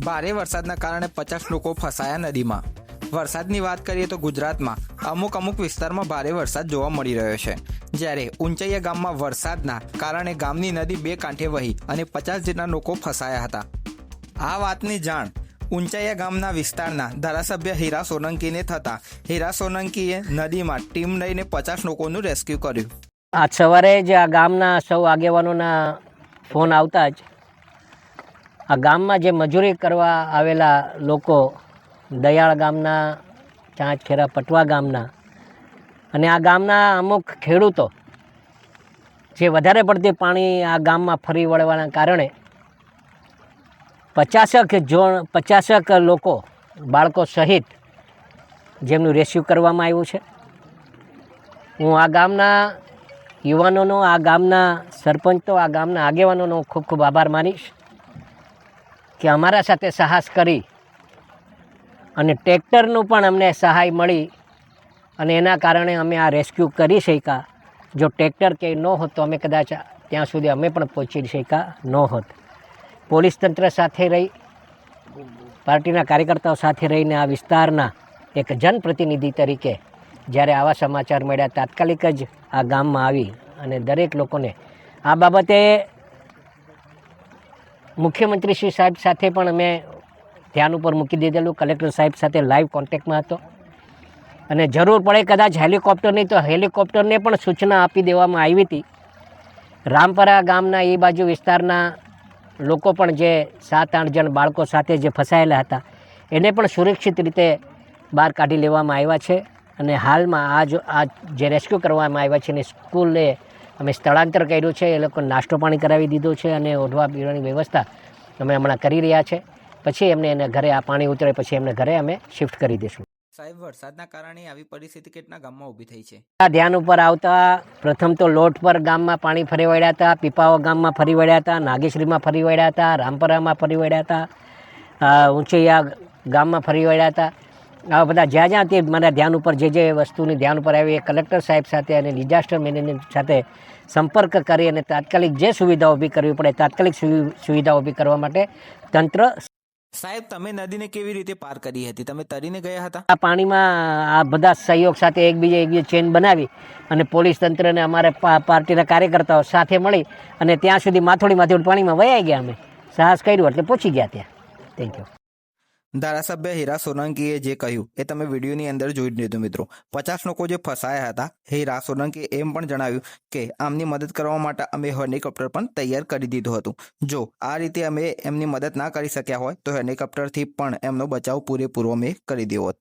ભારે વરસાદના કારણે પચાસ લોકો ફસાયા નદીમાં. વરસાદની વાત કરીએ તો ગુજરાતમાં અમુક અમુક વિસ્તારમાં ભારે વરસાદ જોવા મળી રહ્યો છે. જ્યારે ઊંચાઈયા ગામમાં વરસાદના કારણે ગામની નદી બે કાંઠે વહી અને પચાસ જેટલા લોકો ફસાયા હતા. આ વાતની જાણ ઊંચાઈયા ગામના વિસ્તારના ધારાસભ્ય હીરા સોલંકીને થતા હીરા સોલંકીએ નદીમાં ટીમ લઈને પચાસ લોકોનું રેસ્ક્યુ કર્યું. આજ સવારે જ આ ગામના સૌ આગેવાનોના ફોન આવતા જ આ ગામમાં જે મજૂરી કરવા આવેલા લોકો દયાળ ગામના, ચાંચખેરા પટવા ગામના અને આ ગામના અમુક ખેડૂતો જે વધારે પડતી પાણી આ ગામમાં ફરી વળવાના કારણે પચાસક જોણ, પચાસક લોકો, બાળકો સહિત જેમનું રેસ્ક્યુ કરવામાં આવ્યું છે. હું આ ગામના યુવાનોનો, આ ગામના સરપંચો આ ગામના આગેવાનોનો ખૂબ ખૂબ આભાર માનીશ. કે અમારા સાથે સાહસ કરી અને ટ્રેક્ટરનું પણ અમને સહાય મળી અને એના કારણે અમે આ રેસ્ક્યુ કરી શક્યા. જો ટ્રેક્ટર કે ન હોત તો અમે કદાચ ત્યાં સુધી અમે પણ પહોંચી શક્યા ન હોત. પોલીસ તંત્ર સાથે રહી, પાર્ટીના કાર્યકર્તાઓ સાથે રહીને આ વિસ્તારના એક જનપ્રતિનિધિ તરીકે જ્યારે આવા સમાચાર મળ્યા, તાત્કાલિક જ આ ગામમાં આવી અને દરેક લોકોને આ બાબતે મુખ્યમંત્રી શ્રી સાહેબ સાથે પણ અમે ધ્યાન ઉપર મૂકી દીધેલું. કલેક્ટર સાહેબ સાથે લાઈવ કોન્ટેક્ટમાં હતો. અને જરૂર પડે કદાચ હેલિકોપ્ટરની તો હેલિકોપ્ટરને પણ સૂચના આપી દેવામાં આવી હતી. રામપરા ગામના એ બાજુ વિસ્તારના લોકો પણ જે સાત, આઠ જણ બાળકો સાથે જે ફસાયેલા હતા, એને પણ સુરક્ષિત રીતે બહાર કાઢી લેવામાં આવ્યા છે. અને હાલમાં આ જો આ જે રેસ્ક્યુ કરવામાં આવ્યા છે, એની સ્કૂલે અમે સ્થળાંતર કર્યું છે એ લોકો નાસ્તો પાણી કરાવી દીધો છે અને ઓઢવા પીવાની વ્યવસ્થા અમે હમણાં કરી રહ્યા છે. પછી એમને એને ઘરે આ પાણી ઉતરે પછી એમને ઘરે અમે શિફ્ટ કરી દઈશું સાહેબ વરસાદના કારણે આવી પરિસ્થિતિ કેટલા ગામમાં ઊભી થઈ છે? આ ધ્યાન ઉપર આવતા પ્રથમ તો લોટ પર ગામમાં પાણી ફરી વળ્યા હતા પીપાઓ ગામમાં ફરી વળ્યા હતા નાગેશ્રીમાં ફરી વળ્યા હતા રામપરામાં ફરી વળ્યા હતા ઊંચૈયા ગામમાં ફરી વળ્યા હતા. આવા બધા જ્યાં જ્યાં તે મારા ધ્યાન ઉપર જે જે વસ્તુની ધ્યાન ઉપર આવી એ કલેક્ટર સાહેબ સાથે અને ડિઝાસ્ટર મેનેજમેન્ટ સાથે સંપર્ક કરી અને તાત્કાલિક જે સુવિધાઓ ઊભી કરવી પડે તાત્કાલિક સુવિ- સુવિધા ઊભી કરવા માટે તંત્ર સાહેબ તમે નદીને કેવી રીતે પાર કરી હતી? તમે તરીને ગયા હતા? આ પાણીમાં આ બધા સહયોગ સાથે એકબીજે એકબીજે ચેન બનાવી અને પોલીસ તંત્રને અમારે પાર્ટીના કાર્યકર્તાઓ સાથે મળી અને ત્યાં સુધી માથોડી માથોડી પાણીમાં વયા ગયા અમે. સાહસ કર્યું એટલે પહોંચી ગયા ત્યાં. થેન્ક યુ ધારાસભ્ય હીરા સોલંકીએ જે કહ્યું, એ તમે વિડીયોની અંદર જોઈ લીધું મિત્રો. પચાસ લોકો જે ફસાયા હતા, હીરા સોલંકીએ એમ પણ જણાવ્યું કે, આમની મદદ કરવા માટે અમે હેલિકોપ્ટર પણ તૈયાર કરી દીધું હતું. જો આ રીતે અમે એમની મદદ ના કરી શક્યા હોય, તો હેલિકોપ્ટરથી પણ એમનો બચાવ પૂરેપૂરો અમે કરી દીધો હોત